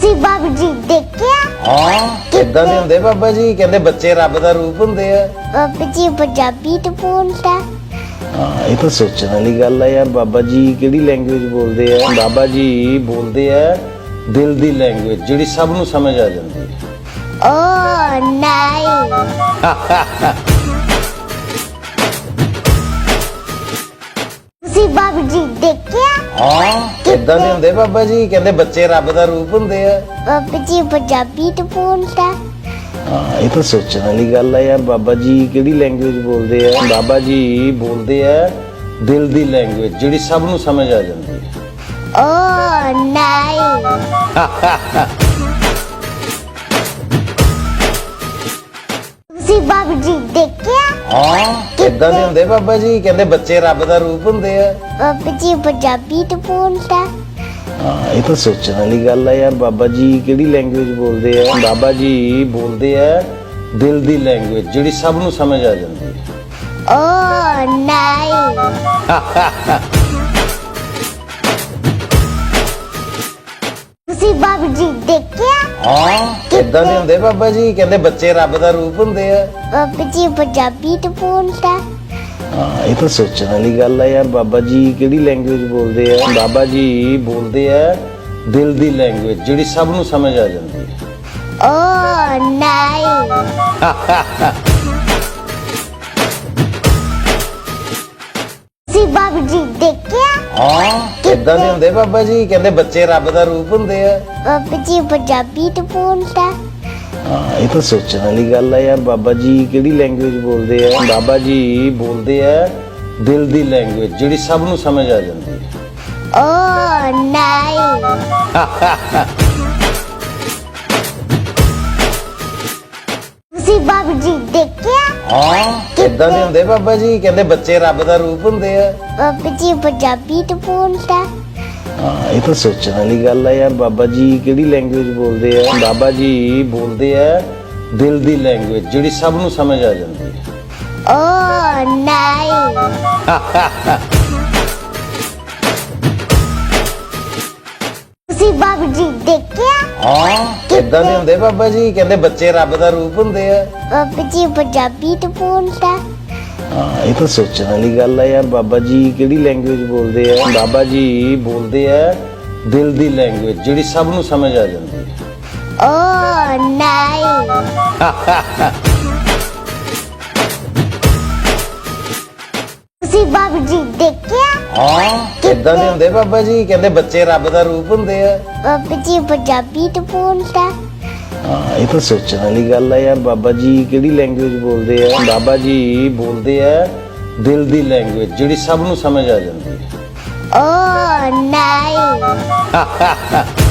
ਤੁਸੀਂ ਬਾਬੂ ਜੀ ਦੇਖਿਆ? ਹਾਂ ਕਿੱਦਾਂ ਦੇ ਹੁੰਦੇ ਬਾਬਾ ਜੀ? ਕਹਿੰਦੇ ਬੱਚੇ ਰੱਬ ਦਾ ਰੂਪ ਹੁੰਦੇ ਆ। ਬਾਬੂ ਜੀ ਪੰਜਾਬੀ ਤੋਂ ਬੋਲਦਾ। ਹਾਂ ਇਹ ਤਾਂ ਸੋਚਣ ਵਾਲੀ ਗੱਲ ਆ ਯਾਰ ਬਾਬਾ ਜੀ ਕਿਹੜੀ ਲੈਂਗੁਏਜ ਬੋਲਦੇ ਆ? ਬਾਬਾ ਜੀ ਬੋਲਦੇ ਆ ਦਿਲ ਦੀ ਲੈਂਗੁਏਜ ਜਿਹੜੀ ਸਭ ਨੂੰ ਸਮਝ ਆ ਜਾਂਦੀ ਹੈ ਓ ਨਾਈ ਤੁਸੀਂ ਬਾਬੂ ਜੀ ਦੇਖਿਆ? ਹਾਂ। ਕਿੱਦਾਂ ਦੇ ਹੁੰਦੇ ਬਾਬਾ ਜੀ? ਕਹਿੰਦੇ ਬੱਚੇ ਰੱਬ ਦਾ ਰੂਪ ਹੁੰਦੇ ਆ। ਬਾਬੂ ਜੀ ਪੰਜਾਬੀ ਤੋਂ ਬੋਲਦਾ। ਹਾਂ ਇਹ ਤਾਂ ਸੋਚਣ ਵਾਲੀ ਗੱਲ ਆ ਯਾਰ। ਬਾਬਾ ਜੀ ਕਿਹੜੀ ਲੈਂਗੁਏਜ ਬੋਲਦੇ ਆ? ਬਾਬਾ ਜੀ ਬੋਲਦੇ ਆ ਦਿਲ ਦੀ ਲੈਂਗੁਏਜ ਜਿਹੜੀ ਸਭ ਨੂੰ ਸਮਝ ਆ ਜਾਂਦੀ ਹੈ ਓ ਨਾਈ ਤੁਸੀਂ ਬਾਬੂ ਜੀ ਦੇਖਿਆ? ਹਾਂ। ਕਿੱਦਾਂ ਦੇ ਹੁੰਦੇ ਬਾਬਾ ਜੀ? ਕਹਿੰਦੇ ਬੱਚੇ ਰੱਬ ਦਾ ਰੂਪ ਹੁੰਦੇ ਆ। ਬਾਬੂ ਜੀ ਪੰਜਾਬੀ ਤੋਂ ਬੋਲਦਾ। ਹਾਂ ਇਹ ਤਾਂ ਸੋਚਣ ਵਾਲੀ ਗੱਲ ਆ ਯਾਰ। ਬਾਬਾ ਜੀ ਕਿਹੜੀ ਲੈਂਗੁਏਜ ਬੋਲਦੇ ਆ? ਬਾਬਾ ਜੀ ਬੋਲਦੇ ਆ ਦਿਲ ਦੀ ਲੈਂਗੁਏਜ ਜਿਹੜੀ ਸਭ ਨੂੰ ਸਮਝ ਆ ਜਾਂਦੀ ਹੈ ਓ ਨਾਈ ਤੁਸੀਂ ਬਾਬੂ ਜੀ ਦੇਖਿਆ? ਹਾਂ ਕਿੱਦਾਂ ਦੇ ਹੁੰਦੇ ਬਾਬਾ ਜੀ ਕਹਿੰਦੇ ਬੱਚੇ ਰੱਬ ਦਾ ਰੂਪ ਹੁੰਦੇ ਆ। ਬਾਬੂ ਜੀ ਪੰਜਾਬੀ ਤੋਂ ਬੋਲਦਾ। ਹਾਂ ਇਹ ਤਾਂ ਸੋਚਣ ਵਾਲੀ ਗੱਲ ਆ ਯਾਰ ਬਾਬਾ ਜੀ ਕਿਹੜੀ ਲੈਂਗੁਏਜ ਬੋਲਦੇ ਆ? ਬਾਬਾ ਜੀ ਬੋਲਦੇ ਆ ਦਿਲ ਦੀ ਲੈਂਗੁਏਜ ਜਿਹੜੀ ਸਭ ਨੂੰ ਸਮਝ ਆ ਜਾਂਦੀ ਹੈ ਓ ਨਾਈ ਤੁਸੀਂ ਬਾਬੂ ਜੀ ਦੇਖਿਆ ਹਾਂ ਕਿੱਦਾਂ ਦੇ ਹੁੰਦੇ ਬਾਬਾ ਜੀ ਕਹਿੰਦੇ ਬੱਚੇ ਰੱਬ ਦਾ ਰੂਪ ਹੁੰਦੇ ਆ। ਬਾਬੂ ਜੀ ਪੰਜਾਬੀ ਤੋਂ ਬੋਲਦਾ ਹਾਂ ਇਹ ਤਾਂ ਸੋਚਣ ਵਾਲੀ ਗੱਲ ਆ ਯਾਰ ਬਾਬਾ ਜੀ ਕਿਹੜੀ ਲੈਂਗੁਏਜ ਬੋਲਦੇ ਆ? ਬਾਬਾ ਜੀ ਬੋਲਦੇ ਆ ਦਿਲ ਦੀ ਲੈਂਗੁਏਜ ਜਿਹੜੀ ਸਭ ਨੂੰ ਸਮਝ ਆ ਜਾਂਦੀ ਹੈ ਓ ਨਾਈ ਬਾਬੂ ਜੀ ਦੇਖਿਆ? ਹਾਂ ਕਿੱਦਾਂ ਦੇ ਹੁੰਦੇ ਬਾਬਾ ਜੀ? ਕਹਿੰਦੇ ਬੱਚੇ ਰੱਬ ਦਾ ਰੂਪ ਹੁੰਦੇ ਆ। ਬਾਬੂ ਜੀ ਪੰਜਾਬੀ ਤੋਂ ਬੋਲਦਾ। ਹਾਂ ਇਹ ਤਾਂ ਸੋਚਣ ਵਾਲੀ ਗੱਲ ਆ ਯਾਰ ਬਾਬਾ ਜੀ ਕਿਹੜੀ ਲੈਂਗੁਏਜ ਬੋਲਦੇ ਆ? ਬਾਬਾ ਜੀ ਬੋਲਦੇ ਆ ਦਿਲ ਦੀ ਲੈਂਗੁਏਜ ਜਿਹੜੀ ਸਭ ਨੂੰ ਸਮਝ ਆ ਜਾਂਦੀ ਹੈ ਓ ਨਾਈ ਤੁਸੀਂ ਬਾਬੂ ਜੀ ਦੇਖਿਆ? ਹਾਂ। ਕਿੱਦਾਂ ਦੇ ਹੁੰਦੇ ਬਾਬਾ ਜੀ? ਕਹਿੰਦੇ ਬੱਚੇ ਰੱਬ ਦਾ ਰੂਪ ਹੁੰਦੇ ਆ। ਬਾਬੂ ਜੀ ਪੰਜਾਬੀ ਤੋਂ ਬੋਲਦਾ। ਹਾਂ ਇਹ ਤਾਂ ਸੋਚਣ ਵਾਲੀ ਗੱਲ ਆ ਯਾਰ। ਬਾਬਾ ਜੀ ਕਿਹੜੀ ਲੈਂਗੁਏਜ ਬੋਲਦੇ ਆ? ਬਾਬਾ ਜੀ ਬੋਲਦੇ ਆ ਦਿਲ ਦੀ ਲੈਂਗੁਏਜ ਜਿਹੜੀ ਸਭ ਨੂੰ ਸਮਝ ਆ ਜਾਂਦੀ ਹੈ ਓ ਨਾਈ ਤੁਸੀਂ ਬਾਬੂ ਜੀ ਦੇਖਿਆ? ਹਾਂ ਕਿੱਦਾਂ ਦੇ ਹੁੰਦੇ ਬਾਬਾ ਜੀ? ਕਹਿੰਦੇ ਬੱਚੇ ਰੱਬ ਦਾ ਰੂਪ ਹੁੰਦੇ ਆ। ਬਾਬੂ ਜੀ ਪੰਜਾਬੀ ਤੋਂ ਬੋਲਦਾ। ਹਾਂ ਇਹ ਤਾਂ ਸੋਚਣ ਵਾਲੀ ਗੱਲ ਆ ਯਾਰ ਬਾਬਾ ਜੀ ਕਿਹੜੀ ਲੈਂਗੁਏਜ ਬੋਲਦੇ ਆ? ਬਾਬਾ ਜੀ ਬੋਲਦੇ ਆ ਦਿਲ ਦੀ ਲੈਂਗੁਏਜ ਜਿਹੜੀ ਸਭ ਨੂੰ ਸਮਝ ਆ ਜਾਂਦੀ ਹੈ ਓ ਨਾਈ